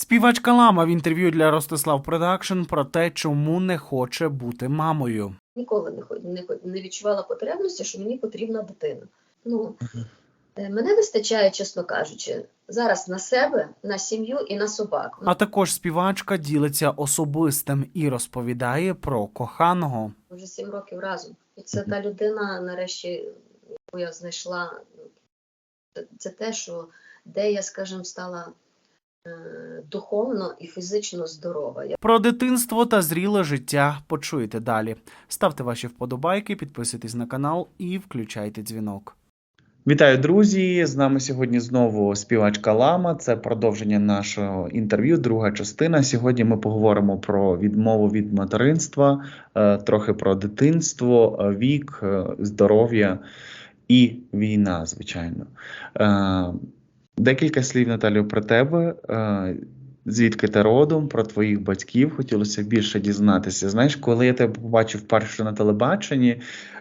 Співачка Лама в інтерв'ю для Ростислав Продакшн про те, чому не хоче бути мамою. Ніколи не, не, не відчувала потребності, що мені потрібна дитина. Ну, е, мене вистачає, чесно кажучи, зараз на себе, на сім'ю і на собак. А також співачка ділиться особистим і розповідає про коханого. Вже сім років разом. І це та людина, нарешті, яку я знайшла. Це- те, що де я, скажімо, стала духовно і фізично здорова. Про дитинство та зріле життя почуєте далі. Ставте ваші вподобайки, підписуйтесь на канал і включайте дзвінок. Вітаю, друзі! З нами сьогодні знову співачка Лама. Це продовження нашого інтерв'ю, друга частина. Сьогодні ми поговоримо про відмову від материнства, е, трохи про дитинство, е, вік, е, здоров'я і війна, звичайно. Декілька слів, Наталю, про тебе. Е, Звідки ти родом, про твоїх батьків хотілося більше дізнатися. Знаєш, коли я тебе побачив вперше на телебаченні,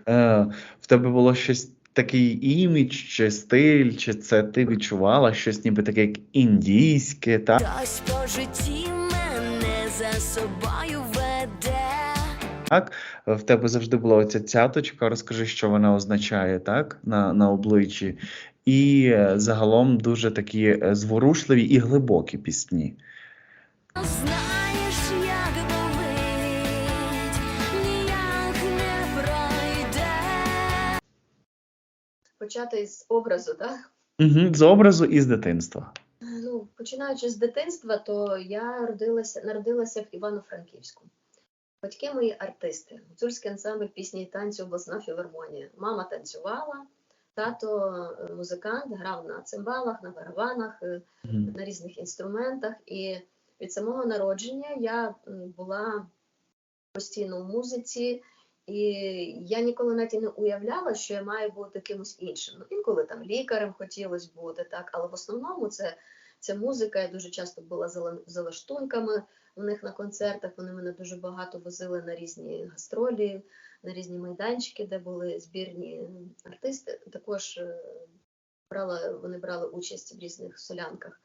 е, в тебе було щось такий імідж, чи стиль, чи це ти відчувала щось ніби таке, як індійське, так? Хтось по житті мене за собою веде. так? В тебе завжди була оця цяточка, розкажи, що вона означає, так? На, на обличчі. І е, загалом дуже такі е, зворушливі і глибокі пісні. Знаєш, як болить, ніяк не пройде. почати з образу, так? Угу, з образу і з дитинства. Ну, починаючи з дитинства, то я родилася, народилася в Івано-Франківську. Батьки мої артисти, гуцульський ансамбль пісні і танцю, обласна філармонія. Мама танцювала, тато е, музикант, грав на цимбалах, на барабанах, е, на різних інструментах. І від самого народження я була постійно в музиці, і я ніколи навіть і не уявляла, що я маю бути кимось іншим. Ну, інколи там лікарем хотілося бути, так, але в основному це, це музика. Я дуже часто була за, лаштунками у них на концертах. Вони мене дуже багато возили на різні гастролі, на різні майданчики, де були збірні артисти. Також е, брала, вони брали участь в різних солянках.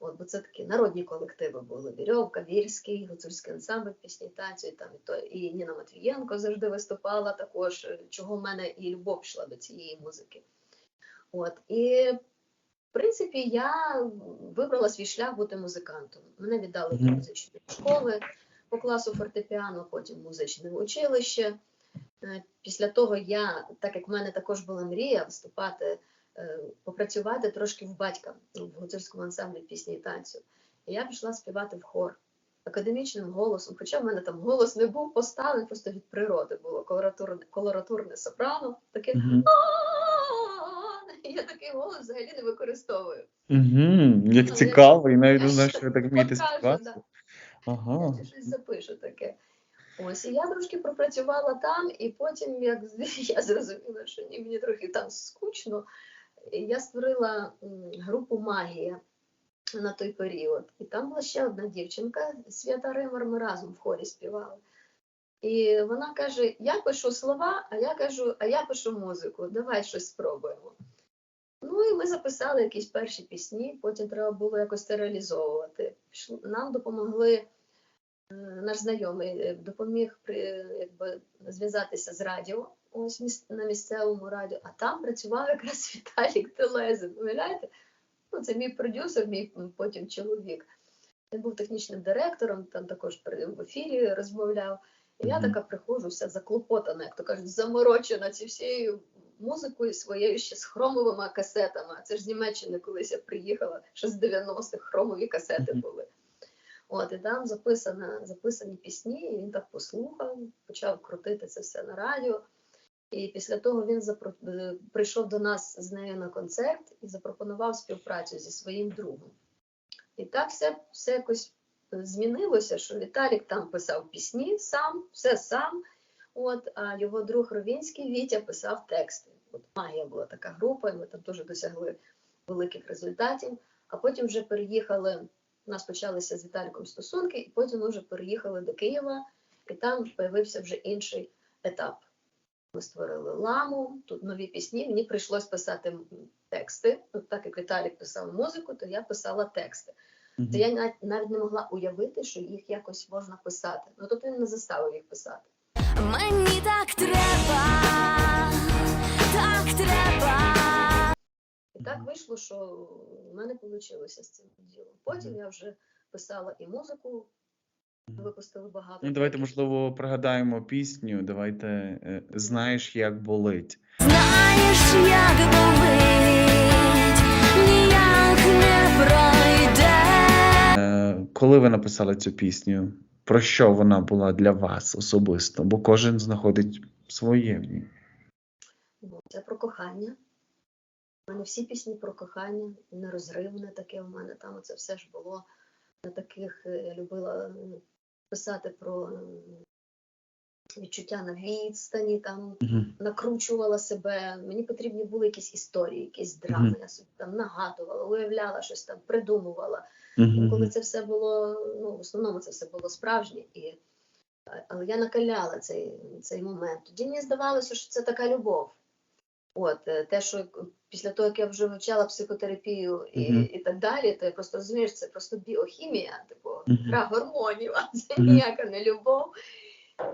От, бо це такі народні колективи були: Вірьовка, Вірський, гуцульський ансамбль пісні танцю, і там і то і Ніна Матвієнко завжди виступала також, е, чого в мене і любов йшла до цієї музики. От, і в принципі, я вибрала свій шлях бути музикантом. Мене віддали до музичної школи по класу фортепіано, потім музичне училище. Е, Після того я, так як в мене також була мрія виступати, е, попрацювати трошки в батька в гуцульському ансамблі пісні і танцю. І я пішла співати в хор академічним голосом, хоча в мене там голос не був поставлений, просто від природи було колоратурне, колоратурне сопрано, таке. Я такий голос взагалі не використовую. Як цікаво, і навіть не знаю, що ви так вмієте співати. Ага. Я щось запишу таке. Ось, і я трошки пропрацювала там, і потім, як я зрозуміла, що ні, мені трохи там скучно, я створила групу Магія на той період. І там була ще одна дівчинка, Свята Римар, ми разом в хорі співали. І вона каже: Я пишу слова, а я кажу, а я пишу музику, давай щось спробуємо. Ну і ми записали якісь перші пісні, потім треба було якось це реалізовувати. Нам допомогли наш знайомий е, допоміг при, якби, зв'язатися з радіо, ось міс- на місцевому радіо, а там працював якраз Віталік Телезин. Уявляєте? Ну, це мій продюсер, мій потім чоловік. Він був технічним директором, там також при- в ефірі розмовляв. І я така приходжу, вся заклопотана, як то кажуть, заморочена ці всією музикою своєю ще з хромовими касетами. Це ж з Німеччини колись я приїхала, ще з 90-х хромові касети були. От, і там записана, записані пісні, і він так послухав, почав крутити це все на радіо. І після того він запро... е, прийшов до нас з нею на концерт і запропонував співпрацю зі своїм другом. І так все, все якось змінилося, що Віталік там писав пісні сам, все сам. От, а його друг Ровінський Вітя писав тексти. От магія була така група, і ми там теж досягли великих результатів. А потім вже переїхали. У нас почалися з Віталіком стосунки, і потім ми вже переїхали до Києва, і там з'явився вже інший етап. Ми створили ламу, тут нові пісні. Мені прийшлось писати тексти. Ну, так як Віталік писав музику, то я писала тексти. Мгм. то я навіть, навіть не могла уявити, що їх якось можна писати. Ну тобто він не заставив їх писати. Мені так треба, так треба. І так вийшло, що в мене вийшло з цим ділом. Потім я вже писала і музику, випустили багато. Ну, давайте, можливо, пригадаємо пісню. Давайте е, знаєш, як болить. Знаєш, як болить, ніяк не пройде. Е, Коли ви написали цю пісню? Про що вона була для вас особисто? Бо кожен знаходить своє в ній. Це про кохання. У мене всі пісні про кохання, нерозривне таке у мене там. Це все ж було на таких, е, я любила писати про відчуття на відстані, там Мгм. накручувала себе. Мені потрібні були якісь історії, якісь драми. Мгм. Я собі там нагадувала, уявляла щось там, придумувала. І коли це все було, ну, в основному це все було справжнє. І, але я накаляла цей, цей момент. Тоді мені здавалося, що це така любов. От, е, те, що після того, як я вже вивчала психотерапію і, Мгм. і так далі, то я просто розумієш, це просто біохімія, типу, гра гормонів, а це Мгм. ніяка не любов.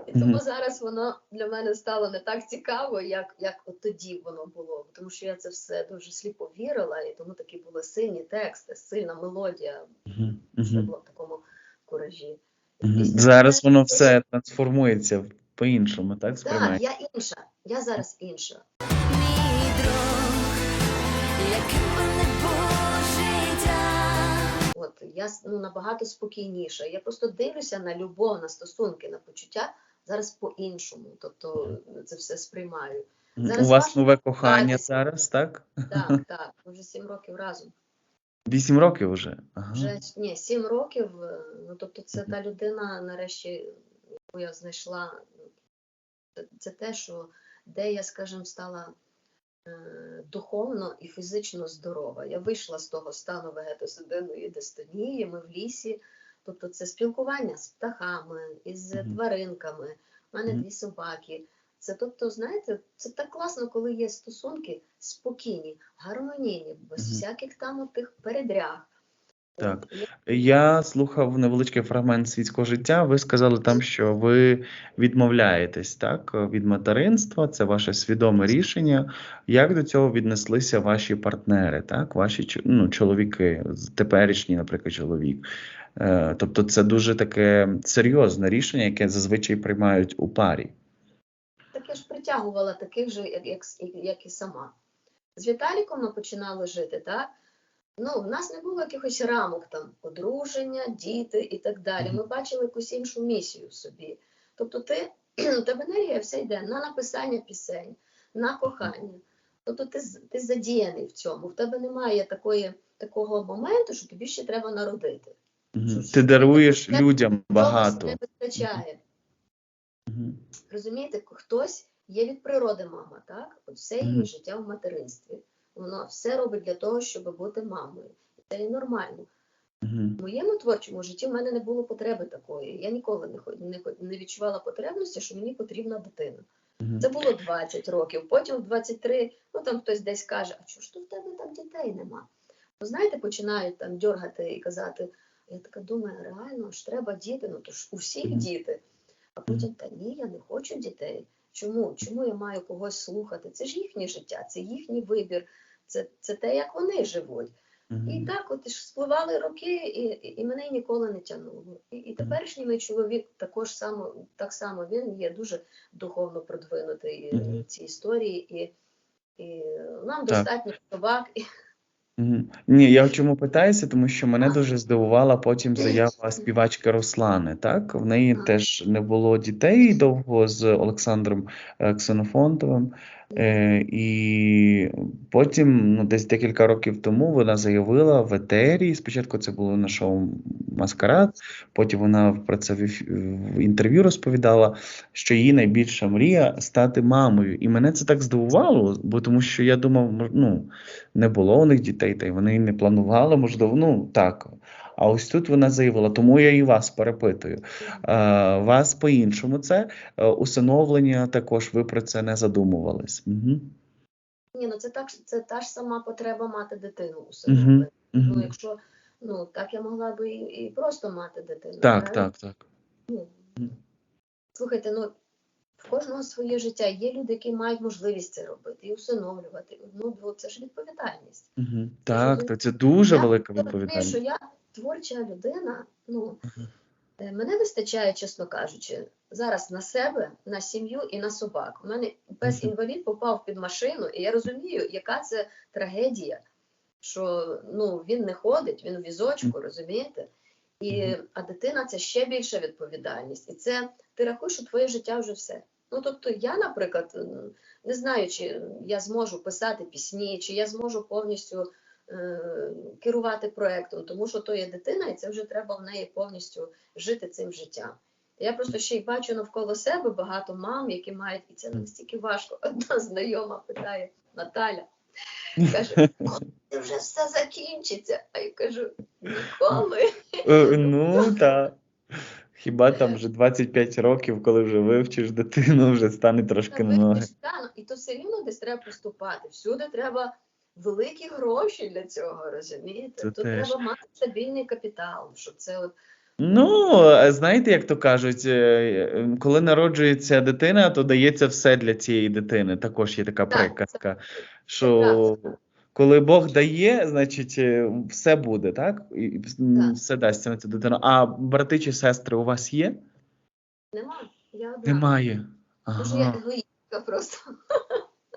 І тому Мгм. зараз воно для мене стало не так цікаво, як, як от тоді воно було. Тому що я це все дуже сліпо вірила, і тому такі були сильні тексти, сильна мелодія, Мгм. все Мгм. було в такому куражі. Мгм. Пісня Зараз воно все трансформується по-іншому, так? Так, Сприймається? я інша. Я зараз інша. Яким би не був життя. От я ну, набагато спокійніша. Я просто дивлюся на любов, на стосунки, на почуття зараз по-іншому. Тобто це все сприймаю. Зараз У вас нове кохання зараз, так? Так, так. Ми вже сім років разом. Вісім років вже. Ага. Вже ні, сім років. е, Ну тобто, це та людина, нарешті, яку я знайшла. Це, те, що де я, скажімо, стала е, духовно і фізично здорова. Я вийшла з того стану вегетосидинної дистонії, ми в лісі. Тобто, це спілкування з птахами, із тваринками. У мене дві собаки. Це тобто, знаєте, це так класно, коли є стосунки спокійні, гармонійні, без всяких там тих передряг. Так. Я слухав невеличкий фрагмент світського життя. Ви сказали там, що ви відмовляєтесь так, від материнства, це ваше свідоме рішення. Як до цього віднеслися ваші партнери, так, ваші ну, чоловіки, теперішній, наприклад, чоловік? Е, Тобто це дуже таке серйозне рішення, яке зазвичай приймають у парі. Так я ж притягувала таких же, як, як, як і сама. З Віталіком ми починали жити, так? Ну, в нас не було якихось рамок там одруження, діти і так далі. Ми бачили якусь іншу місію в собі. Тобто, ти, у тебе енергія все йде на написання пісень, на кохання. Тобто ти, ти задіяний в цьому. В тебе немає такої, такого моменту, що тобі ще треба народити. Що Ти даруєш це- людям багато. не вистачає. Розумієте, хтось є від природи мама, так? От все її життя в материнстві. Вона все робить для того, щоб бути мамою. Це є нормально. Мгм. В моєму творчому житті в мене не було потреби такої. Я ніколи не, не, не відчувала потребності, що мені потрібна дитина. Мгм. Це було 20 років. Потім в 23, ну там хтось десь каже, а чого ж то в тебе так дітей нема? Ну, знаєте, починають там дьоргати і казати. Я така думаю, реально ж треба діти, ну то ж у всіх діти. А потім, та ні, я не хочу дітей. Чому? Чому я маю когось слухати? Це ж їхнє життя, це їхній вибір, це, це те, як вони живуть. І так, от ж спливали роки, і, і, мене ніколи не тягнуло. І, і теперішній мій чоловік також само, так само він є дуже духовно продвинутий Мгм. в цій історії, і, і нам Так. достатньо собак. Ні, я чому питаюся, тому що мене дуже здивувала потім заява співачки Руслани. Так, в неї теж не було дітей довго з Олександром е, Ксенофонтовим. Е, і потім, ну, десь декілька років тому, вона заявила в етері. Спочатку це було на шоу Маскарад, потім вона про це в, інтерв'ю розповідала, що її найбільша мрія стати мамою. І мене це так здивувало, бо тому що я думав, ну, не було у них дітей, та й вони не планували, можливо, ну так. А ось тут вона заявила, тому я і вас перепитую. Е, вас по-іншому це е, усиновлення також ви про це не задумувались. Угу. ні, ну це так, це та ж сама потреба мати дитину у себе. Мгм. Ну, Угу. якщо Ну, так я могла би і, і просто мати дитину. Так, правильно? так, так. Ну, Слухайте, ну в кожного своє життя. Є люди, які мають можливість це робити і усиновлювати. Ну, це ж відповідальність. Угу. Так, розумію. то це дуже Я велика розумію, відповідальність. що я творча людина. Ну е, мене вистачає, чесно кажучи, зараз на себе, на сім'ю і на собак. У мене пес інвалід попав під машину, і я розумію, яка це трагедія. Що ну він не ходить, він у візочку, розумієте? І, а дитина це ще більша відповідальність. І це ти рахуєш, що твоє життя вже все. Ну тобто, я, наприклад, не знаю, чи я зможу писати пісні, чи я зможу повністю керувати проектом, тому що то є дитина, і це вже треба в неї повністю жити цим життям. Я просто ще й бачу навколо себе багато мам, які мають, і це настільки важко. Одна знайома питає Наталя, каже, коли вже все закінчиться? А я кажу, ніколи. Е, Ну, так. Хіба там вже 25 років, коли вже вивчиш дитину, вже стане трошки на ноги. Ну, І то все рівно десь треба поступати. Всюди треба великі гроші для цього, розумієте? Це Тут теж. треба мати стабільний капітал, щоб це от Ну, е, знаєте, як то кажуть, е, коли народжується дитина, то дається все для цієї дитини. Також є така приказка, що коли Бог дає, значить е, все буде, так? І все дасться на цю дитину. А брати чи сестри у вас є? нема. Я одна. Немає. Може, я егоїстка просто.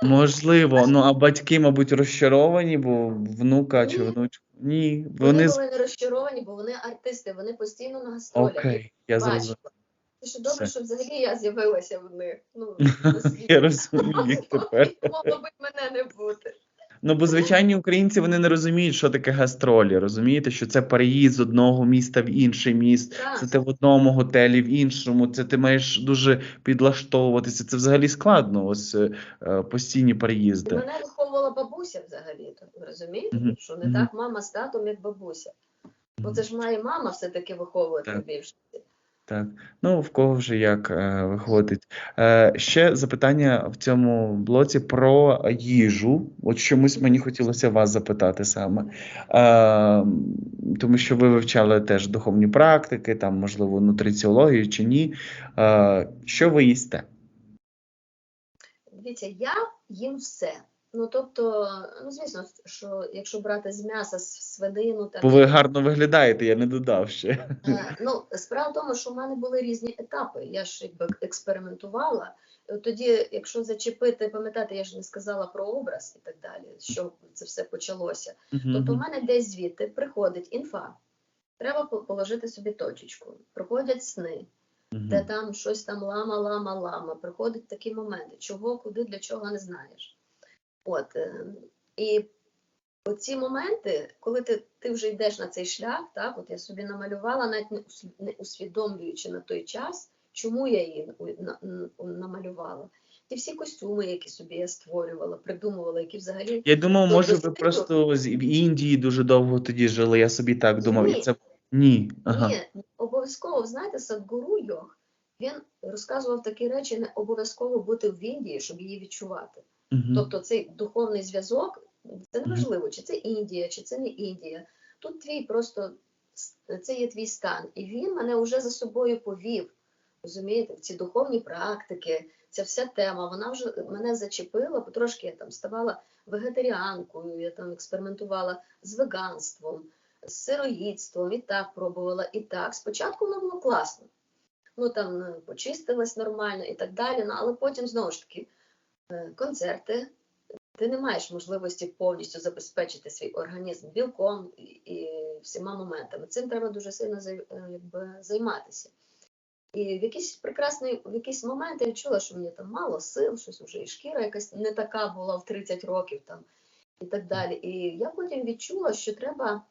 Можливо, ну а батьки, мабуть, розчаровані, бо внука чи внучку. Ні, Вони вони були не розчаровані, бо вони артисти, вони постійно на гастролях. окей, я Бачила. зрозумів. Це що добре, Все. що взагалі я з'явилася в них. Ну, на світі. Я розумію тепер. Могло би мене не бути. Ну, бо звичайні українці вони не розуміють, що таке гастролі. Розумієте, що це переїзд з одного міста в інший міст. Це ти в одному готелі, в іншому. Це ти маєш дуже підлаштовуватися. Це взагалі складно. Ось е, е, постійні переїзди. Мене виховувала бабуся взагалі, то ви розумієте? Що не так мама з татом, як бабуся. Бо це ж має мама все-таки виховувати Так. більше. Так, ну в кого вже як е, виходить. Е, ще запитання в цьому блоці про їжу. От чомусь мені хотілося вас запитати саме. Е, тому що ви вивчали теж духовні практики, там, можливо, нутриціологію чи ні. Е, що ви їсте? Дивіться, я їм все. Ну тобто, ну звісно, що якщо брати з м'яса з свинину, там Бо ви гарно виглядаєте, я не додав ще. Е, Ну, справа в тому, що в мене були різні етапи. Я ж якби експериментувала. Тоді, якщо зачепити, пам'ятаєте, я ж не сказала про образ і так далі, що це все почалося. Тобто, в мене десь звідти приходить інфа. Треба по- положити собі точечку. Приходять сни, Мгм. де там щось там лама, лама, лама. Приходять такі моменти, чого, куди, для чого не знаєш. От е, і оці моменти, коли ти, ти вже йдеш на цей шлях, так, от я собі намалювала, навіть не, ус- усвідомлюючи на той час, чому я її намалювала. Ті всі костюми, які собі я створювала, придумувала, які взагалі Я думав, може, ви просто з в Індії дуже довго тоді жили. Я собі так думав. І це ні. Ага. Ні, обов'язково, знаєте, Садгуру Йог, він розказував такі речі, не обов'язково бути в Індії, щоб її відчувати. Мгм. Тобто цей духовний зв'язок, це не важливо, чи це Індія, чи це не Індія. Тут твій просто це є твій стан. І він мене вже за собою повів. Розумієте, ці духовні практики, ця вся тема, вона вже мене зачепила, потрошки я там ставала вегетаріанкою, я там експериментувала з веганством, з сироїдством, і так пробувала, і так. Спочатку воно було класно. Ну там е, почистилась нормально і так далі. Ну, але потім знову ж таки концерти. Ти не маєш можливості повністю забезпечити свій організм білком і, і всіма моментами. Цим треба дуже сильно е, якби, займатися. І в якийсь прекрасний в якийсь момент я відчула, що мені там мало сил, щось вже і шкіра якась не така була в 30 років там і так далі. І я потім відчула, що треба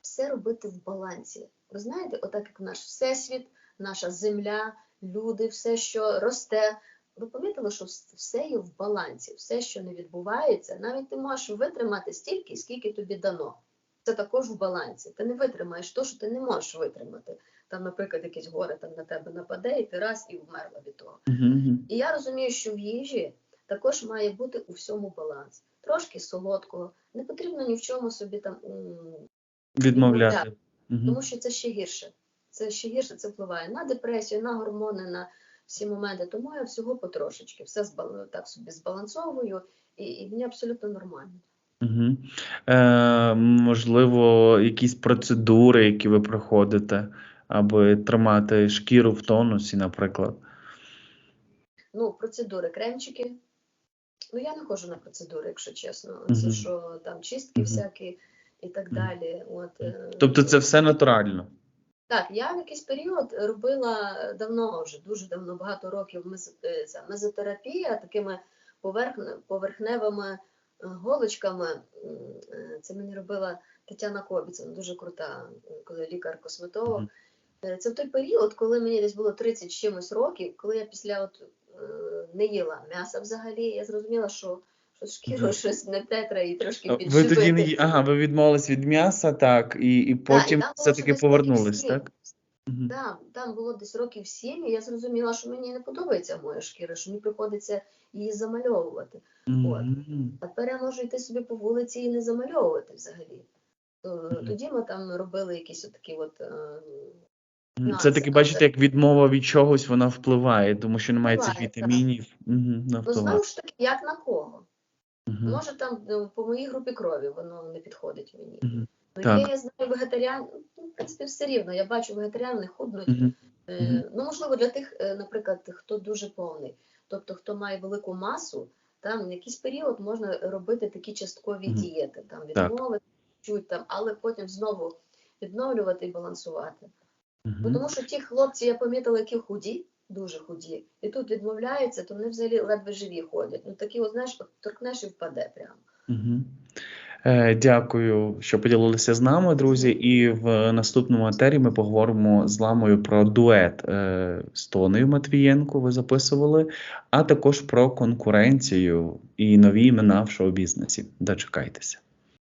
все робити в балансі. Ви знаєте, отак як наш всесвіт, наша земля, люди, все, що росте. Ви помітили, що все є в балансі, все, що не відбувається, навіть ти можеш витримати стільки, скільки тобі дано. Це також в балансі. Ти не витримаєш то, що ти не можеш витримати. Там, наприклад, якесь горе там на тебе нападе, і ти раз і вмерла від того. Мгм, мгм. І я розумію, що в їжі також має бути у всьому баланс. Трошки солодкого, не потрібно ні в чому собі там Відмовляти. Мгм. тому що це ще гірше. Це ще гірше це впливає на депресію, на гормони, на всі моменти. Тому я всього потрошечки, все так собі збалансовую, і, і мені абсолютно нормально. Угу. Е, можливо, якісь процедури, які ви проходите, аби тримати шкіру в тонусі, наприклад. Ну, процедури, кремчики. Ну, я не ходжу на процедури, якщо чесно. Це що там чистки Мгм. всякі і так далі. От, е, Тобто це все натурально. Так, я в якийсь період робила е, давно вже, дуже давно, багато років мез, е, ця мезотерапія такими поверхне, поверхневими е, голочками. Це мені робила Тетяна Кобіцина, дуже крута, коли лікар-косметолог. Мгм. Е, Це в той період, коли мені десь було 30 чимось років, коли я після от, не їла м'яса взагалі, я зрозуміла, що шкіру щось не те, треба її трошки Ви тоді не ї- ага, ви відмовились від м'яса, так, і, і потім там було все-таки щось повернулись, таке так? Мгм. Да, там було десь років сім, і я зрозуміла, що мені не подобається моя шкіра, що мені приходиться її замальовувати. Мгм. А тепер я можу йти собі по вулиці і не замальовувати взагалі. То- Тоді ми там робили якісь такі от. е, Мгм. Це таки, бачите, але- як відмова від чогось, вона впливає, тому що немає цих Впливає, так. вітамінів. Угу, Ну, впливає. знову ж таки, як на кого? Мгм. Може, там ну, по моїй групі крові воно не підходить мені. Мгм. Ну, Так. я знаю вегетаріан, ну, в принципі, все рівно. Я бачу вегетаріан, не худнуть. Мгм. Е, Ну, можливо, для тих, е, наприклад, хто дуже повний, тобто хто має велику масу, там якийсь період можна робити такі часткові Мгм. дієти, там Так. чуть там, але потім знову відновлювати і балансувати. Бо тому що ті хлопці, я помітила, які худі, дуже худі, і тут відмовляються, то вони взагалі ледве живі ходять. Ну такі, от, знаєш, торкнеш і впаде прямо. Мгм. Е, Дякую, що поділилися з нами, друзі. І в наступному етері ми поговоримо з Ламою про дует е, з Тонею Матвієнко. Ви записували, а також про конкуренцію і нові імена в шоу-бізнесі. Дочекайтеся.